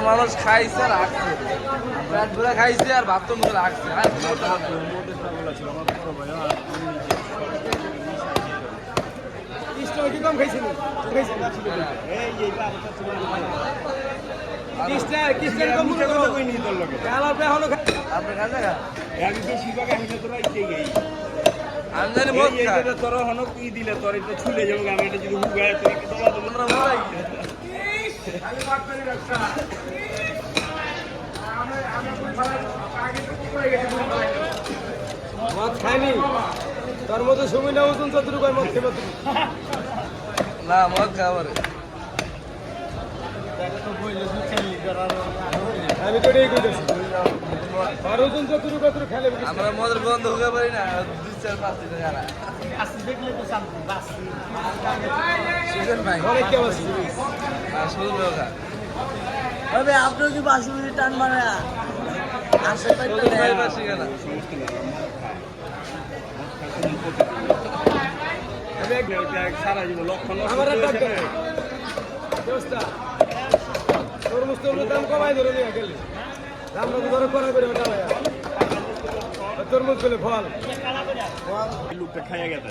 মানুষ খাইছে আর রাখছে পেট ভরে খাইছে আর ভাত তো মুখে খা আমি জানি তোর হনক ই দিলে তোর এটা ছুলে যাব আমি এটা যদি হুগায় তোর একটু দমা দমা আমরা মরাই মদ খায়নি তোর মতো সময় না ওজন যতটুকু আর মদ খেয়ে না মদ খাবার আমি তো এটাই কইতেছি। আর ওজন যতটুকু ততটুকু খেলে। আমরা মদের গন্ধ হুকে পারি না দুই চার পাঁচ লিটার খানা সুজন ভাই। অনেক কেমন আছে সুজন ভাই তবে আপনার কি বাসি মিনিট টান মারে? আসে তাই তো আমার ব্যবস্থা তরমুজ তরমুজ দাম কমাই ধরে নিয়ে গেলে আমরা তো ধরো করা করে ওটা তরমুজ গেলে ফল লোকটা খাইয়া গেছে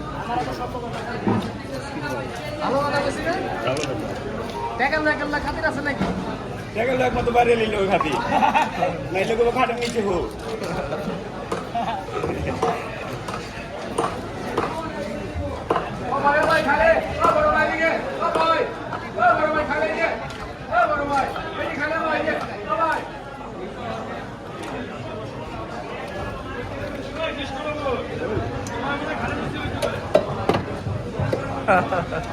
আর তো দুই পিস থেকে তুমি যাব গা নিয়ে গেছে বেরি মস্ত কবি না কবি না দেখেন লোক মতো বাইরে নিল খাতি নাইলে কোনো খাটের নিচে হোক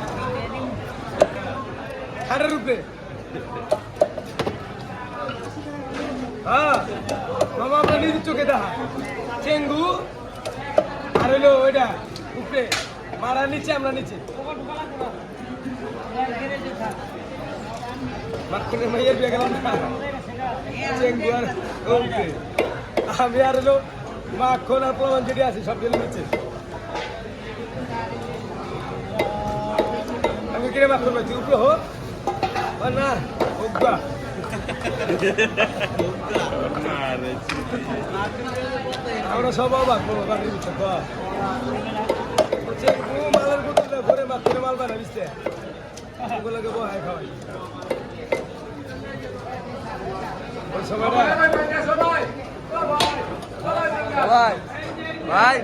হাটের উপরে হ্যাঁ মামা আমরা চোখে দেখা। চেঙ্গু, আর হইল ওইটা, উপরে। মারা নিচে, আমরা নিচে। মাঝখানে মাইয়ের বিয়ে আর উপরে। আমি আর হলো মাখন আর প্রমাণ যেটি আছে, সব গেলে নিচে আমি কিনে মাখন পাচ্ছি উপরে হোক আমরা সব অবাক করব বাড়ির ভিতর তো হচ্ছে কোনো মালের বোতলে ভরে মাছ করে মাল বানা বুঝতে? ওগুলোকে বহায় খাওয়াই। সময়টা ভাই ভাই।